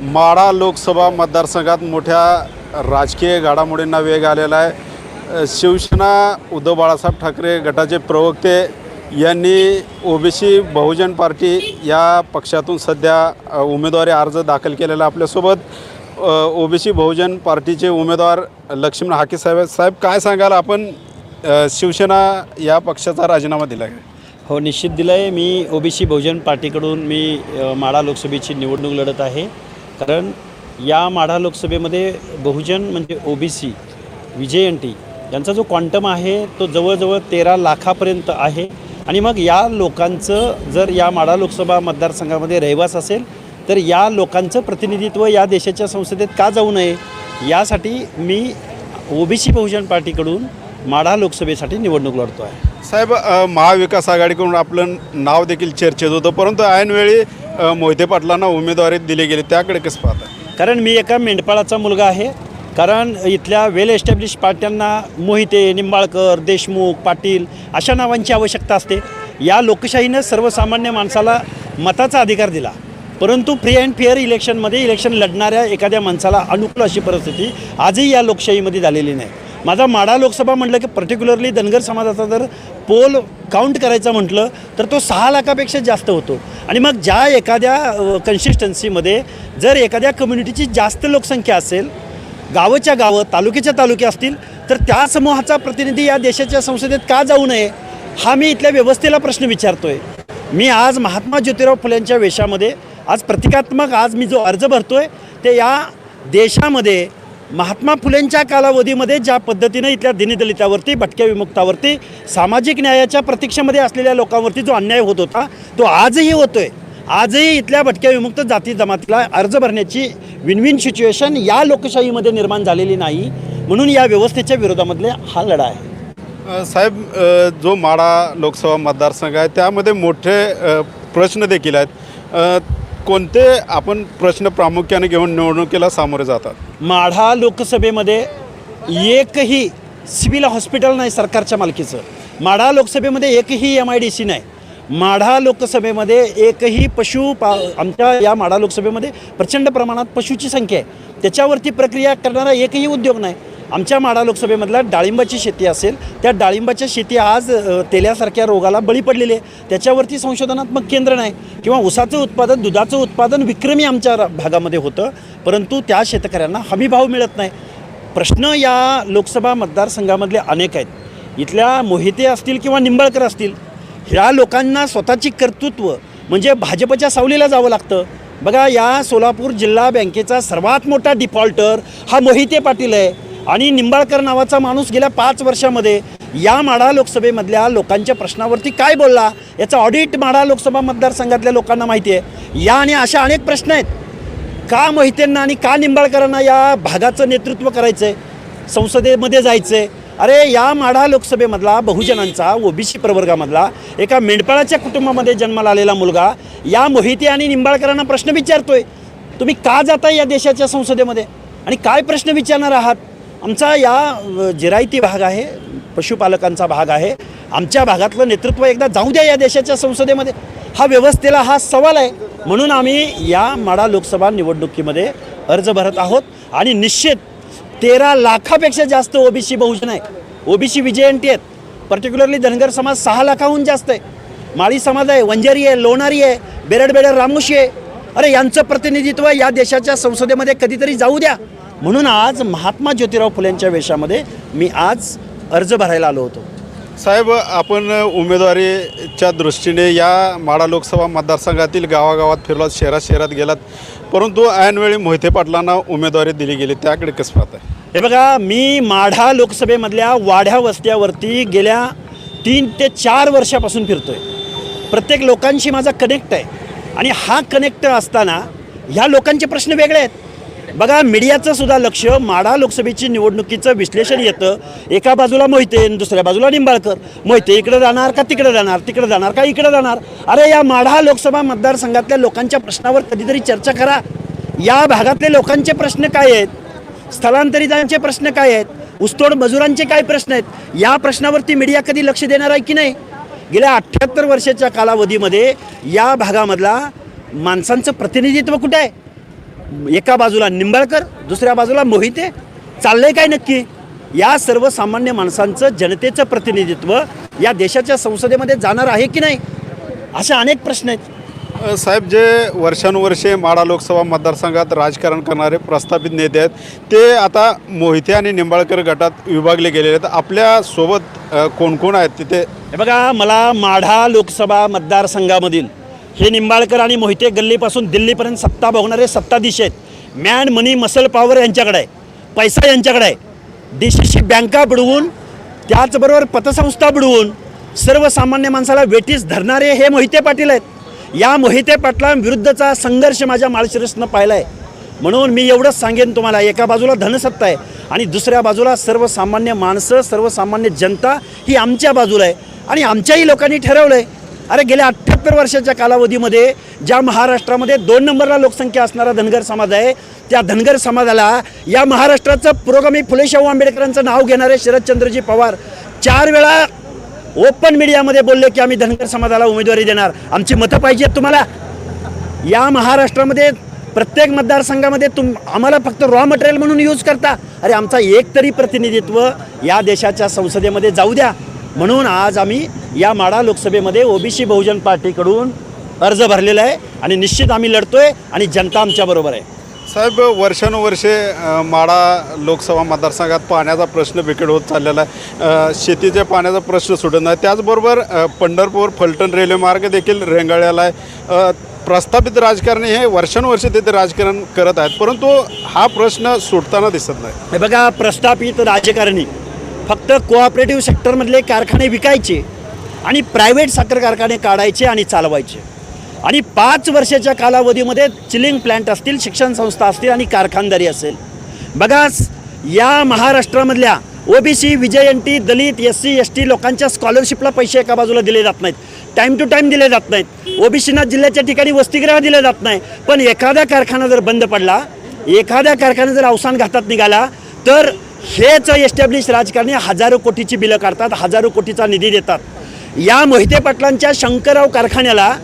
माढा लोकसभा मतदारसंघात मोठ्या राजकीय घडामोडींना वेग आलेला आहे. शिवसेना उद्धव बाळासाहेब ठाकरे गटाचे प्रवक्ते यांनी ओबीसी बहुजन पार्टी या पक्षातून सध्या उमेदवारी अर्ज दाखल केलेला आपल्यासोबत. ओबीसी बहुजन पार्टीचे उमेदवार लक्ष्मण हाके साहेब साहेब काय सांगाल आपण शिवसेना या पक्षाचा राजीनामा दिला आहे हो निश्चित दिला आहे मी ओबीसी बहुजन पार्टीकडून मी माळा लोकसभेची निवडणूक लढत आहे. कारण या माढा लोकसभेमध्ये बहुजन म्हणजे ओ बी सी विजयंटी यांचा जो क्वांटम आहे तो जवळजवळ तेरा लाखापर्यंत आहे. आणि मग या लोकांचं जर या माढा लोकसभा मतदारसंघामध्ये रहिवास असेल तर या लोकांचं प्रतिनिधित्व या देशाच्या संसदेत का जाऊ नये यासाठी मी ओबीसी बहुजन पार्टीकडून माढा लोकसभेसाठी निवडणूक लढतो आहे साहेब महाविकास आघाडीकडून आपलं नाव देखील चर्चेत होतं परंतु ऐनवेळी अ, मोहिते पाटलांना उमेदवारी दिली गेली त्याकडे कसं पाहता? कारण मी एका मेंढपाळाचा मुलगा आहे. कारण इथल्या वेल एस्टॅब्लिश पार्ट्यांना मोहिते निंबाळकर देशमुख पाटील अशा नावांची आवश्यकता असते. या लोकशाहीनं सर्वसामान्य माणसाला मताचा अधिकार दिला. परंतु फ्री अँड फेअर इलेक्शनमध्ये इलेक्शन लढणाऱ्या एखाद्या माणसाला अनुकूल अशी परिस्थिती आजही या लोकशाहीमध्ये झालेली नाही. माझा माडा लोकसभा म्हटलं की पर्टिक्युलरली धनगर समाजाचा जर पोल काउंट करायचा म्हटलं तर तो सहा लाखापेक्षा जास्त होतो. आणि मग ज्या एखाद्या कन्सिस्टन्सीमध्ये जर एखाद्या कम्युनिटीची जास्त लोकसंख्या असेल गावच्या गावं तालुक्याच्या तालुके असतील तर त्या समूहाचा प्रतिनिधी या देशाच्या संसदेत का जाऊ नये हा मी इथल्या व्यवस्थेला प्रश्न विचारतोय. मी आज महात्मा ज्योतिराव फुलेंच्या वेशामध्ये आज प्रतिकात्मक आज मी जो अर्ज भरतोय ते या देशामध्ये महात्मा फुलेंच्या कालावधीमध्ये ज्या पद्धतीनं इथल्या दिनदलितावरती भटक्या विमुक्तावरती सामाजिक न्यायाच्या प्रतीक्षेमध्ये असलेल्या लोकांवरती जो अन्याय होत होता तो आजही होतोय. आजही इथल्या भटक्या विमुक्त जाती जमातीला अर्ज भरण्याची विनविन सिच्युएशन या लोकशाहीमध्ये निर्माण झालेली नाही. म्हणून या व्यवस्थेच्या विरोधामधले हा लढा आहे. साहेब जो माळा लोकसभा मतदारसंघ आहे त्यामध्ये मोठे प्रश्न देखील आहेत. कोणते आपण प्रश्न प्रामुख्याने घेऊन निवडणुकीला सामोरे जातात? माढा लोकसभेमध्ये एकही सिव्हिल हॉस्पिटल नाही सरकारच्या मालकीचं. माढा लोकसभेमध्ये एकही एम आय डी सी नाही. माढा लोकसभेमध्ये एकही पशु पा आमच्या या माढा लोकसभेमध्ये प्रचंड प्रमाणात पशूची संख्या आहे. त्याच्यावरती प्रक्रिया करणारा एकही उद्योग नाही. आमच्या माडा लोकसभेमधला डाळिंबाची शेती असेल त्या डाळिंबाच्या शेती आज तेल्यासारख्या रोगाला बळी पडलेली आहे. त्याच्यावरती संशोधनात्मक केंद्र नाही. किंवा ऊसाचं उत्पादन दुधाचं उत्पादन विक्रमी आमच्या भागामध्ये होतं. परंतु त्या शेतकऱ्यांना हमीभाव मिळत नाही. प्रश्न या लोकसभा मतदारसंघामधले अनेक आहेत. इथल्या मोहिते असतील किंवा निंबाळकर असतील ह्या लोकांना स्वतःची कर्तृत्व म्हणजे भाजपच्या सावलीला जावं लागतं. बघा या सोलापूर जिल्हा बँकेचा सर्वात मोठा डिफॉल्टर हा मोहिते पाटील आहे. आणि निंबाळकर नावाचा माणूस गेल्या पाच वर्षामध्ये या माढा लोकसभेमधल्या लोकांच्या प्रश्नावरती काय बोलला? याचं ऑडिट माढा लोकसभा मतदारसंघातल्या लोकांना माहिती आहे. या आणि अशा अनेक प्रश्न आहेत. का मोहितेंना आणि का निंबाळकरांना या भागाचं नेतृत्व करायचं आहे संसदेमध्ये जायचं आहे अरे या माढा लोकसभेमधला बहुजनांचा ओबीसी प्रवर्गामधला एका मेंढपाळाच्या कुटुंबामध्ये जन्माला आलेला मुलगा या मोहिते आणि निंबाळकरांना प्रश्न विचारतोय. तुम्ही का जाता या देशाच्या संसदेमध्ये? आणि काय प्रश्न विचारणार आहात? आमचा या जिरायती भाग आहे पशुपालकांचा भाग आहे. आमच्या भागातलं नेतृत्व एकदा जाऊ द्या या देशाच्या संसदेमध्ये. हा व्यवस्थेला हा सवाल आहे. म्हणून आम्ही या माडा लोकसभा निवडणुकीमध्ये अर्ज भरत आहोत. आणि निश्चित तेरा लाखापेक्षा जास्त ओबीसी बहुजन आहे. ओबीसी विजयंती आहेत. पर्टिक्युलरली धनगर समाज सहा लाखाहून जास्त आहे. माळी समाज आहे वंजारी आहे लोणारी आहे बेरड बेरड रामोशी आहे. अरे यांचं प्रतिनिधित्व या देशाच्या संसदेमध्ये कधीतरी जाऊ द्या. म्हणून आज महात्मा ज्योतिराव फुलेंच्या वेशामध्ये मी आज अर्ज भरायला आलो होतो. साहेब आपण उमेदवारीच्या दृष्टीने या माढा लोकसभा मतदारसंघातील गावागावात फिरलात शहरात शहरात गेलात. परंतु ऐनवेळी मोहिते पाटलांना उमेदवारी दिली गेली त्याकडे कसं पाहताय? हे बघा मी माढा लोकसभेमधल्या वाढ्या वस्त्यावरती गेल्या तीन ते चार वर्षापासून फिरतोय. प्रत्येक लोकांशी माझा कनेक्ट आहे. आणि हा कनेक्ट असताना ह्या लोकांचे प्रश्न वेगळे आहेत. बघा मीडियाचं सुद्धा लक्ष माढा लोकसभेची निवडणुकीचं विश्लेषण येतं. एका बाजूला मोहिते आणि दुसऱ्या बाजूला निंबाळकर. मोहिते इकडे जाणार का तिकडे जाणार? तिकडे जाणार का इकडे जाणार? अरे या माढा लोकसभा मतदारसंघातल्या लोकांच्या प्रश्नावर कधीतरी चर्चा करा. या भागातले लोकांचे प्रश्न काय आहेत? स्थलांतरितांचे प्रश्न काय आहेत? ऊसतोड मजुरांचे काय प्रश्न आहेत? या प्रश्नावरती मीडिया कधी लक्ष देणार आहे की नाही? गेल्या अठ्ठ्याहत्तर वर्षाच्या कालावधीमध्ये या भागामधला माणसांचं प्रतिनिधित्व कुठे आहे? एका बाजूला निंबाळकर दुसऱ्या बाजूला मोहिते. चाललंय काय नक्की? या सर्वसामान्य माणसांचं जनतेचं प्रतिनिधित्व या देशाच्या संसदेमध्ये जाणार आहे की नाही? असे अनेक प्रश्न आहेत. साहेब जे वर्षानुवर्षे माडा लोकसभा मतदारसंघात राजकारण करणारे प्रस्थापित नेते आहेत ते आता मोहिते आणि निंबाळकर गटात विभागले गेलेले आहेत. आपल्यासोबत अ, कोण कोण आहेत तिथे? हे बघा मला माढा लोकसभा मतदारसंघामधील हे निंबाळकर आणि मोहिते गल्लीपासून दिल्लीपर्यंत सत्ता भोगणारे सत्ताधीश आहेत. मॅन मनी मसल पॉवर यांच्याकडे आहे. पैसा यांच्याकडे आहे. देशाची बँका बुडवून त्याचबरोबर पतसंस्था बुडवून सर्वसामान्य माणसाला वेटीस धरणारे हे मोहिते पाटील आहेत. या मोहिते पाटलांविरुद्धचा संघर्ष माझ्या माळशिरसनं पाहिला आहे म्हणून मी एवढंच सांगेन तुम्हाला एका बाजूला धनसत्ता आहे आणि दुसऱ्या बाजूला सर्वसामान्य माणसं सर्वसामान्य जनता ही आमच्या बाजूला आहे. आणि आमच्याही लोकांनी ठरवलं आहे अरे गेल्या अठ्ठ्याहत्तर वर्षाच्या कालावधीमध्ये ज्या महाराष्ट्रामध्ये दोन नंबरला लोकसंख्या असणारा धनगर समाज आहे त्या धनगर समाजाला या महाराष्ट्राचं पुरोगामी फुले शाहू आंबेडकरांचं नाव घेणारे शरदचंद्रजी पवार चार वेळा ओपन मीडियामध्ये बोलले की आम्ही धनगर समाजाला उमेदवारी देणार. आमची मतं पाहिजे तुम्हाला? या महाराष्ट्रामध्ये प्रत्येक मतदारसंघामध्ये तुम आम्हाला फक्त रॉ मटेरियल म्हणून यूज करता. अरे आमचा एक तरी प्रतिनिधित्व या देशाच्या संसदेमध्ये जाऊ द्या. म्हणून आज आम्ही या माडा लोकसभेमध्ये ओबीसी बहुजन पार्टीकडून अर्ज भरलेला आहे आणि निश्चित आम्ही लढतोय आणि जनता आमच्याबरोबर आहे. साहेब वर्षानुवर्षे माडा लोकसभा मतदारसंघात पाण्याचा प्रश्न बिकट होत चाललेला आहे. शेतीच्या पाण्याचा प्रश्न सुटत नाही. त्याचबरोबर पंढरपूर फलटण रेल्वे मार्ग देखील रेंगाळलेला आहे. प्रस्थापित राजकारणी हे वर्षानुवर्षे तिथे राजकारण करत आहेत परंतु हा प्रश्न सुटताना दिसत नाही. हे बघा प्रस्थापित राजकारणी फक्त कोऑपरेटिव्ह सेक्टरमधले कारखाने विकायचे आणि प्रायव्हेट साखर कारखाने काढायचे आणि चालवायचे. आणि पाच वर्षाच्या कालावधीमध्ये चिलिंग प्लॅन्ट असतील शिक्षण संस्था असतील आणि कारखानदारी असेल. बघा या महाराष्ट्रामधल्या OBC विजयंती Dalit S C S T लोकांच्या स्कॉलरशिपला पैसे एका बाजूला दिले जात नाहीत. टाईम टू टाईम दिले जात नाहीत. ओबीसीना जिल्ह्याच्या ठिकाणी वसतिगृह दिले जात नाही. पण एखादा कारखाना जर बंद पडला एखाद्या कारखाना जर अवसान घातात निघाला तर हेच एस्टॅब्लिश राजकारणी हजारो कोटीची बिलं काढतात हजारो कोटीचा निधी देतात. या मोहिते पाटलांच्या शंकरराव कारखान्याला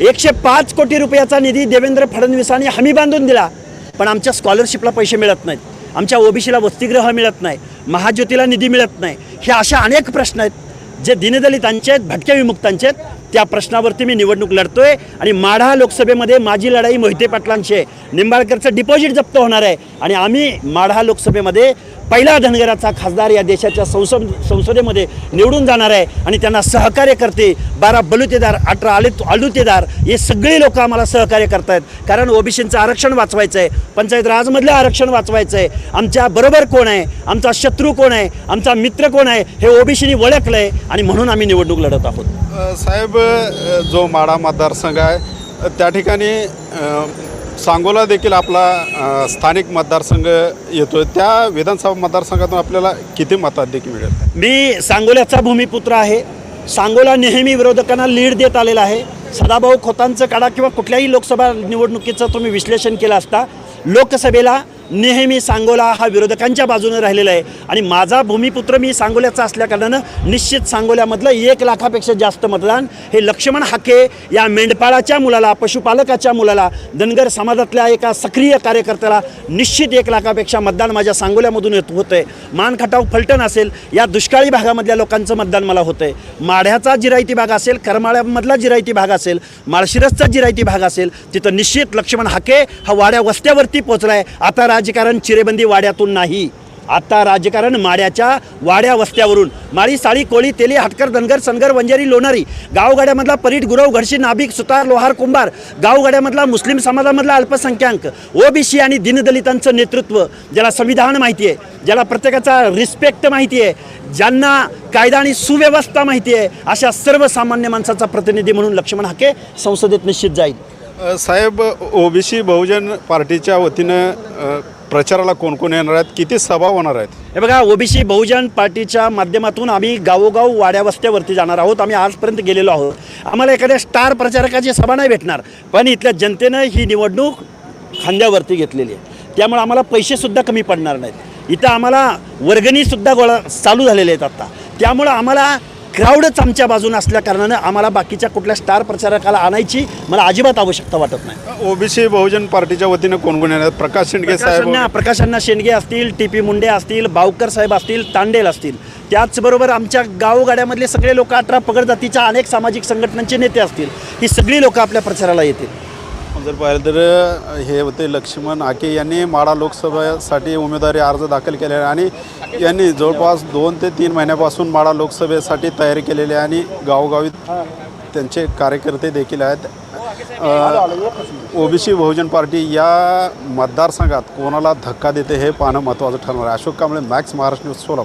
एकशे पाच कोटी रुपयाचा निधी देवेंद्र फडणवीसांनी हमी बांधून दिला. पण आमच्या स्कॉलरशिपला पैसे मिळत नाहीत. आमच्या ओबीसीला वसतिगृह मिळत नाही. महाज्योतीला निधी मिळत नाही. हे अशा अनेक प्रश्न आहेत जे दीनदलितांचे आहेत भटक्या विमुक्तांचे आहेत. त्या प्रश्नावरती मी निवडणूक लढतोय आणि माढा लोकसभेमध्ये माझी लढाई मोहिते पाटलांची आहे. निंबाळकरचं डिपॉझिट जप्त होणार आहे. आणि आम्ही माढा लोकसभेमध्ये पहिला धनगराचा खासदार या देशाच्या संसद संसदेमध्ये निवडून जाणार आहे आणि त्यांना सहकार्य करते. बारा बलुतेदार अठरा आले आलुतेदार हे सगळे लोक आम्हाला सहकार्य करतायत. कारण ओबीसींचं आरक्षण वाचवायचं आहे पंचायत राजमधलं आरक्षण वाचवायचं आहे आमच्या बरोबर कोण आहे? आमचा शत्रू कोण आहे? आमचा मित्र कोण आहे? हे ओबीसीनी ओळखलं आहे आणि म्हणून आम्ही निवडणूक लढत आहोत. साहेब जो माडा मतदारसंघ आहे त्या ठिकाणी सांगोला देखील आपला स्थानिक मतदारसंघ येतो त्या विधानसभा मतदारसंघातून आपल्याला किती मताधिक्य मिळेल? मी सांगोल्याचा भूमिपुत्र आहे. सांगोला नेहमी विरोधकांना लीड देत आलेला आहे. सदाभाऊ खोतांचं काढा किंवा कुठल्याही लोकसभा निवडणुकीचं तुम्ही विश्लेषण केलं असता लोकसभेला नेहमी सांगोला हा विरोधकांच्या बाजूने राहिलेला आहे. आणि माझा भूमिपुत्र मी सांगोल्याचा असल्याकारणानं निश्चित सांगोल्यामधलं एक लाखापेक्षा जास्त मतदान हे लक्ष्मण हाके या मेंढपाळाच्या मुलाला पशुपालकाच्या मुलाला धनगर समाजातल्या एका सक्रिय कार्यकर्त्याला निश्चित एक लाखापेक्षा मतदान माझ्या सांगोल्यामधून येत होतं आहे मानखटाव फलटण असेल या दुष्काळी भागामधल्या लोकांचं मतदान मला होतं आहे माढ्याचा जिरायती भाग असेल करमाळ्यामधला जिरायती भाग असेल माळशिरसचा जिरायती भाग असेल तिथं निश्चित लक्ष्मण हाके हा वाड्या वस्त्यावरती पोचला आहे आता राजकारण चिरेबंदी वाड्यातून नाही. आता राजकारण माड्याच्या वाड्या वस्त्यावरून. माळी साळी कोळी तेली हटकर धनगर सनगर वंजारी लोणारी गावगाड्यामधला परीट गुरव घडशी नाभिक सुतार लोहार कुंभार गावगाड्यामधला मुस्लिम समाजामधला अल्पसंख्याक ओबीसी आणि दीनदलितांचं नेतृत्व ज्याला संविधान माहिती आहे ज्याला प्रत्येकाचा रिस्पेक्ट माहिती आहे ज्यांना कायदा आणि सुव्यवस्था माहिती आहे अशा सर्वसामान्य माणसाचा प्रतिनिधी म्हणून लक्ष्मण हाके संसदेत निश्चित जाईल. साहेब ओबीसी बहुजन पार्टीच्या वतीनं प्रचाराला कोण कोण येणार आहेत? किती सभा होणार आहेत? हे बघा ओबीसी बहुजन पार्टीच्या माध्यमातून आम्ही गावोगाव वाड्या वस्त्यावरती जाणार आहोत. आम्ही आजपर्यंत गेलेलो आहोत. आम्हाला एखाद्या स्टार प्रचारकाची सभा नाही भेटणार. पण इथल्या जनतेनं ही निवडणूक खांद्यावरती घेतलेली आहे. त्यामुळे आम्हाला पैसेसुद्धा कमी पडणार नाहीत. इथं आम्हाला वर्गणीसुद्धा गोळा चालू झालेले आहेत आत्ता त्यामुळं आम्हाला क्राऊडच आमच्या बाजूने असल्या कारणानं आम्हाला बाकीच्या कुठल्या स्टार प्रचारकाला आणायची मला अजिबात आवश्यकता वाटत नाही. ओबीसी बहुजन पार्टीच्या वतीनं कोण कोण येणार प्रकाश शिंदे साहेब प्रकाशांना प्रकाशांना शेंडगे असतील टी पी मुंडे असतील बावकर साहेब असतील तांडेल असतील. त्याचबरोबर आमच्या गावगाड्यामधले सगळे लोक अठरा पगड जातीच्या अनेक सामाजिक संघटनांचे नेते असतील. ही सगळी लोक आपल्या प्रचाराला येतील. जर पाहिलं तर हे होते लक्ष्मण आके यांनी माडा लोकसभेसाठी उमेदवारी अर्ज दाखल केलेला आहे आणि यांनी जवळपास दोन ते तीन महिन्यापासून माडा लोकसभेसाठी तयारी केलेली आहे आणि गावोगावी त्यांचे कार्यकर्ते देखील आहेत. ओबीसी बहुजन पार्टी या मतदारसंघात कोणाला धक्का देते हे पाहणं महत्त्वाचं ठरणार आहे. Ashok Kamble Max Maharashtra news Solapur.